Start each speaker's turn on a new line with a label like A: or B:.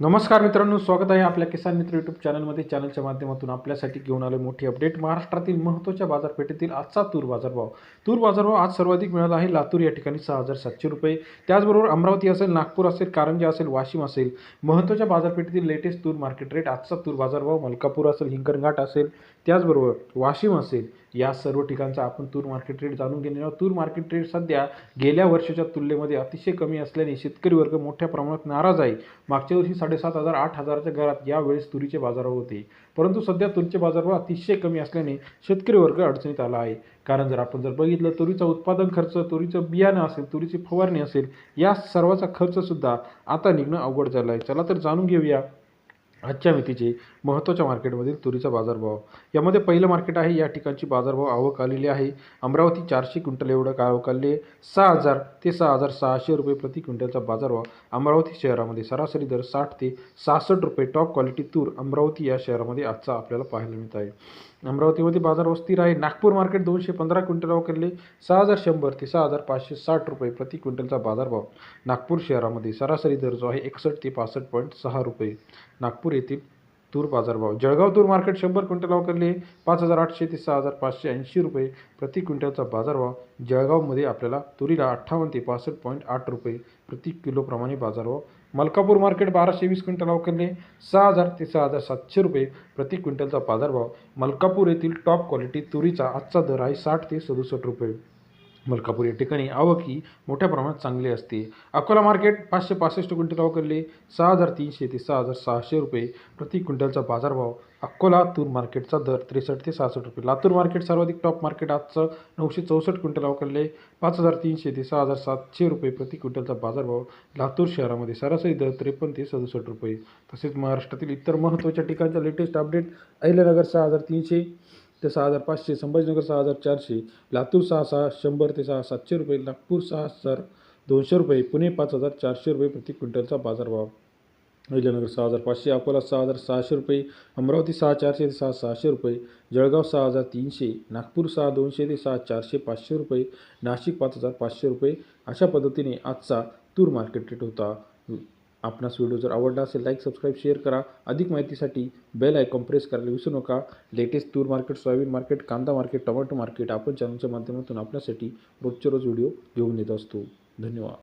A: नमस्कार मित्रांनो स्वागत आहे आपल्या किसान मित्र यूट्यूब चॅनलमध्ये चॅनलच्या माध्यमातून आपल्यासाठी घेऊन आले मोठी अपडेट महाराष्ट्रातील महत्त्वाच्या बाजारपेठेतील आजचा तूर बाजारभाव. तूर बाजारभाव आज सर्वाधिक मिळाला आहे. लातूर या ठिकाणी सहा हजार सातशे रुपये. त्याचबरोबर अमरावती असेल नागपूर असेल कारंजा असेल वाशिम असेल. महत्त्वाच्या बाजारपेठेतील लेटेस्ट तूर मार्केट रेट आजचा तूर बाजारभाव मलकापूर असेल हिंगणघाट असेल त्याचबरोबर वाशिम असेल. या सर्व ठिकाणचा आपण तूर मार्केट रेट जाणून घेणार आहोत. तूर मार्केट रेट सध्या गेल्या वर्षाच्या तुलनेमध्ये अतिशय कमी असल्याने शेतकरी वर्ग मोठ्या प्रमाणात नाराज आहे. मागच्या वर्षी साडेसात हजार आठ हजाराच्या घरात यावेळेस तुरीचे बाजारभाव होते. परंतु सध्या तुरीचे बाजारभाव अतिशय कमी असल्याने शेतकरी वर्ग अडचणीत आला आहे. कारण जर आपण जर बघितलं तुरीचा उत्पादन खर्च तुरीचं बियाणं असेल तुरीची फवारणी असेल या सर्वाचा खर्चसुद्धा आता निघणं अवघड झालं आहे चला तर जाणून घेऊया आजच्या मितीचे महत्त्वाच्या मार्केटमधील तुरीचा बाजारभाव. यामध्ये पहिलं मार्केट आहे या ठिकाणची बाजारभाव आवक आलेली आहे. अमरावती चारशे क्विंटल एवढं काय आवक आलेली आहे. सहा हजार ते सहा हजार सहाशे रुपये प्रति क्विंटलचा बाजारभाव अमरावती शहरामध्ये सरासरी दर साठ ते सहासष्ट रुपये टॉप क्वालिटी तूर अमरावती या शहरामध्ये आजचा आपल्याला पाहायला मिळत आहे. अमरावतीमध्ये बाजारभाव स्थिर आहे. नागपूर मार्केट दोनशे पंधरा क्विंटल आवकले सहा हजार शंभर ते सहा हजार पाचशे साठ रुपये प्रति क्विंटलचा बाजारभाव नागपूर शहरामध्ये सरासरी दर जो आहे एकसष्ट ते पासष्ट पॉईंट सहा रुपये. नागपूर येथील तूर बाजारभाव जळगाव तूर मार्केट शंभर क्विंटल अवकरले पाच हजार आठशे ते सहा हजार पाचशे ऐंशी रुपये प्रति क्विंटलचा बाजारभाव जळगावमध्ये आपल्याला तुरीला अठ्ठावन्न ते पासष्ट पॉईंट आठ रुपये प्रति किलोप्रमाणे बाजारभाव मलकापूर मार्केट बाराशे वीस क्विंटल अवकरले सहा हजार ते सहा हजार सातशे रुपये प्रति क्विंटलचा बाजारभाव मलकापूर येथील टॉप क्वालिटी तुरीचा आजचा दर आहे साठ ते सदुसष्ट रुपये. मलकापूर या ठिकाणी आवक ही मोठ्या प्रमाणात चांगली असते. अकोला मार्केट पाचशे पासष्ट क्विंटल अवकरले सहा हजार तीनशे ते सहा हजार सहाशे रुपये प्रति क्विंटलचा बाजारभाव. अकोला तूर मार्केटचा दर त्रेसष्ट ते सहासष्ट रुपये. लातूर मार्केट सर्वाधिक टॉप मार्केट आजचं नऊशे चौसष्ट क्विंटल अवकरले पाच हजार तीनशे ते सहा हजार सातशे रुपये प्रति क्विंटलचा बाजारभाव. लातूर शहरामध्ये सरासरी दर त्रेपन्न ते सदुसष्ट रुपये. तसेच महाराष्ट्रातील इतर महत्त्वाच्या ठिकाणचा लेटेस्ट अपडेट अहिल्यानगर सहा हजार तीनशे. ते सहा हजार पाचशे संभाजीनगर सहा हजार चारशे लातूर सहा सहा शंभर ते सहा सातशे रुपये नागपूर सहा हजार दोनशे रुपये पुणे पाच हजार चारशे रुपये प्रति क्विंटलचा बाजारभाव. अहिल्यानगर सहा हजार पाचशे अकोला सहा हजार सहाशे रुपये अमरावती सहा चारशे ते सहा सहाशे रुपये जळगाव सहा हजार तीनशे नागपूर सहा दोनशे ते सहा चारशे पाचशे रुपये नाशिक पाच हजार पाचशे रुपये अशा पद्धतीने आजचा तूर मार्केट रेट होता. आपणास व्हिडिओ जर आवडला असेल लाईक सबस्क्राईब शेअर करा. अधिक माहितीसाठी बेल आयकॉन प्रेस करायला विसरू नका. लेटेस्ट तूर मार्केट सोयाबीन मार्केट कांदा मार्केट टोमॅटो मार्केट आपण चॅनलच्या माध्यमातून आपल्यासाठी रोजच्या रोज व्हिडिओ घेऊन येत असतो. धन्यवाद.